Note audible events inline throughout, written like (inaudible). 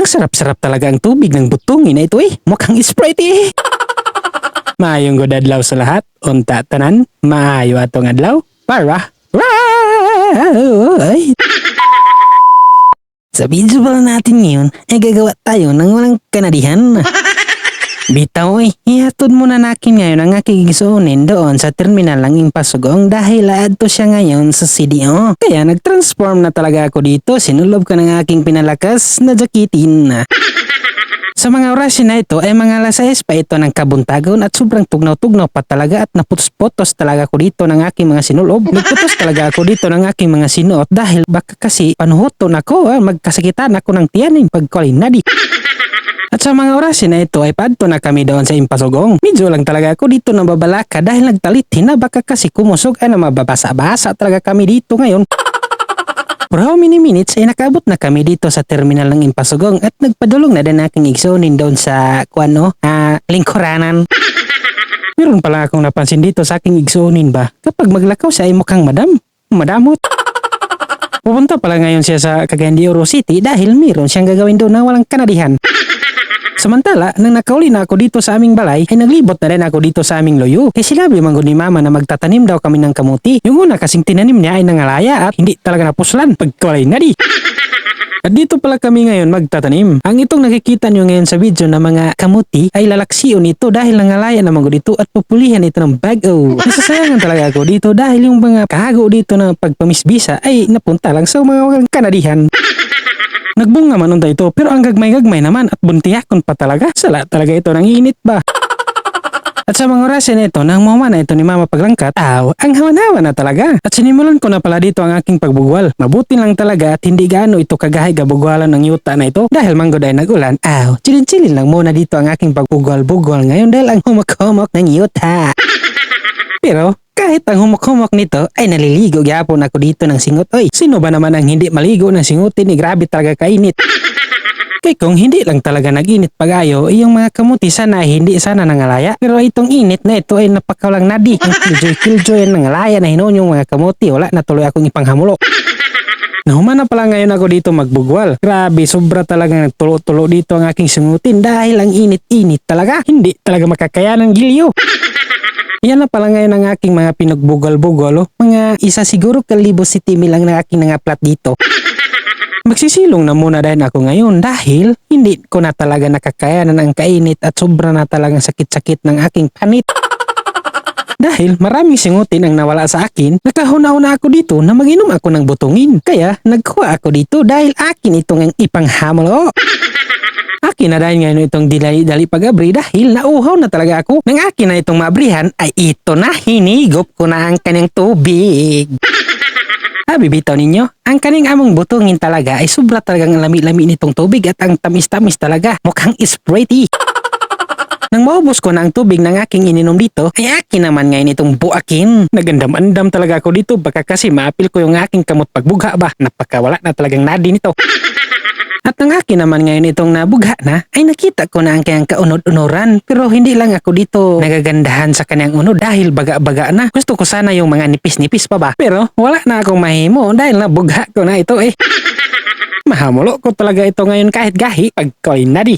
Ang sarap-sarap talaga ang tubig ng butungin na ito eh. Mukhang Sprite eh. (laughs) Maayong good adlaw sa lahat. Unta tanan, maayo atong adlaw. Para. Right. (laughs) Sa video natin ngayon, ay gagawa tayo ng walang kanadihan. (laughs) Bitaw eh, ihatod muna nakin ngayon ang aking gisuunin doon sa terminal ng Impasugong dahil aadto siya ngayon sa CDO. Kaya nag-transform na talaga ako dito, sinulob ko ng aking pinalakas na jakitin. Sa mga oras na ito ay mga alas 6 pa ito ng kabuntagon at sobrang tugnaw-tugnaw pa talaga at naputos-potos talaga ako dito ng aking mga sinulob. Nagputos talaga ako dito ng aking mga sinuot dahil baka kasi panuhoton ako, ah, magkasakitan ako ng tiyanin pagkolin na. At sa mga oras na ito ay padto na kami doon sa Impasugong. Medyo lang talaga ako dito nababalaka dahil nagtalitin na baka kasi kumusog ay na mababasa-basa talaga kami dito ngayon. For how many minutes ay nakaabot na kami dito sa terminal ng Impasugong at nagpadulong na din aking igsonin doon sa kuano, ah, lingkuranan. (laughs) Meron pala akong napansin dito sa aking igsonin ba, kapag maglakaw siya ay mukhang madam, madamot. Pupunta pala ngayon siya sa Cagayan de Oro City dahil meron siyang gagawin doon na walang kanadihan. (laughs) Samantala, nang nakauli na ako dito sa aming balay, ay naglibot na rin ako dito sa aming loyo. Eh sinabi man ni mama na magtatanim daw kami ng kamuti. Yung una kasing tinanim niya ay nangalaya at hindi talaga napuslan. Pagkulay na di. (laughs) At dito pala kami ngayon magtatanim. Ang itong nakikita nyo ngayon sa video na mga kamuti ay lalaksiyon ito dahil nangalaya naman ko dito at pupulihan ito ng bago. (laughs) Nasasayangan talaga ako dito dahil yung mga kahago dito na pagpamisbisa ay napunta lang sa mga kanadihan. Nagbunga man unta ito pero ang gagmay-gagmay naman at buntiyakon pa talaga. Sala talaga ito ng init ba? At sa mga oras na ito, nang mama na ito ni mama paglangkat, aw, ang hawan-hawan na talaga. At sinimulan ko na pala dito ang aking pagbugwal. Mabuti lang talaga at hindi gaano ito kagahay gabugwalan ng yuta na ito. Dahil manggod ay nagulan, aw, chilin-chilin lang muna dito ang aking pagbugwal-bugwal ngayon dahil ang humak-humok ng yuta. (laughs) Pero kahit ang humok-humok nito ay naliligo gyapon ako dito ng singot. Oy, sino ba naman ang hindi maligo ng singutin ni grabe talaga kainit. (laughs) Kay kung hindi lang talaga nag-init pag-ayo, eh, yung mga kamuti sana ay hindi sana nangalaya. Pero itong init na ito ay napakawalang nadi. (laughs) Ang killjoy-killjoy ang nangalaya na hinon yung mga kamuti. Wala na tuloy akong ipanghamulo. (laughs) Nahuman na pala ngayon ako dito magbugwal. Grabe, sobra talaga nagtulo-tulo dito ang aking sungutin dahil ang init-init talaga. Hindi talaga makakaya ng gilyo. Yan na pala ngayon ang aking mga pinagbugal-bugal. Oh. Mga isa siguro kalibo si Timmy lang na aking nangaplat dito. (laughs) Magsisilong na muna din ako ngayon dahil hindi ko na talaga nakakayanan ang kainit at sobra na talagang sakit-sakit ng aking panit. (laughs) Dahil maraming singutin ang nawala sa akin, nakahuna-una ako dito na maginom ako ng butungin. Kaya nagkuha ako dito dahil akin itong ang ipanghamalo. (laughs) Akin na dahil ngayon itong dilay-dali pag-abri dahil nauhaw na talaga ako. Nang akin na itong maabrihan ay ito na hinigop ko na ang kanyang tubig. (laughs) Sabi bitaw ninyo, ang kaning among butungin talaga ay sobra talagang lami-lami nitong tubig at ang tamis-tamis talaga. Mukhang Sprite. (laughs) Nang maubos ko na ang tubig ng aking ininom dito, ay akin naman ngayon itong buakin. Nagandam-andam talaga ako dito baka kasi maapil ko yung aking kamot pagbugha ba. Napakawala na talagang nadi nito. (laughs) At ang akin naman ngayon itong nabugha na, ay nakita ko na ang kanyang kaunod-unuran. Pero hindi lang ako dito nagagandahan sa kanyang unod dahil baga-baga na. Gusto ko sana yung mga nipis-nipis pa ba. Pero wala na akong mahimo dahil nabugha ko na ito eh. (laughs) Mahamulo ko talaga ito ngayon kahit gahi pag koin na di.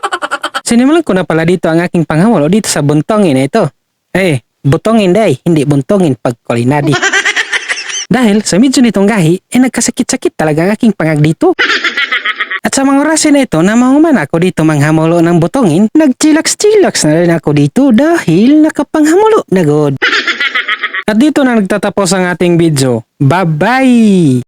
(laughs) Sinimulan ko na pala dito ang aking panghamulo dito sa buntongin na ito. Eh, butongin day, hindi buntongin pag kolinadi. (laughs) Dahil sa medyo nitong gahi, eh nagkasakit-sakit talaga ang aking pangag dito. (laughs) At sa mga oras na ito na mahuman ako dito manghamulo ng butongin, nagchilax-chilax na rin ako dito dahil nakapanghamulo na god. (laughs) At dito na nagtatapos ang ating video. Bye-bye!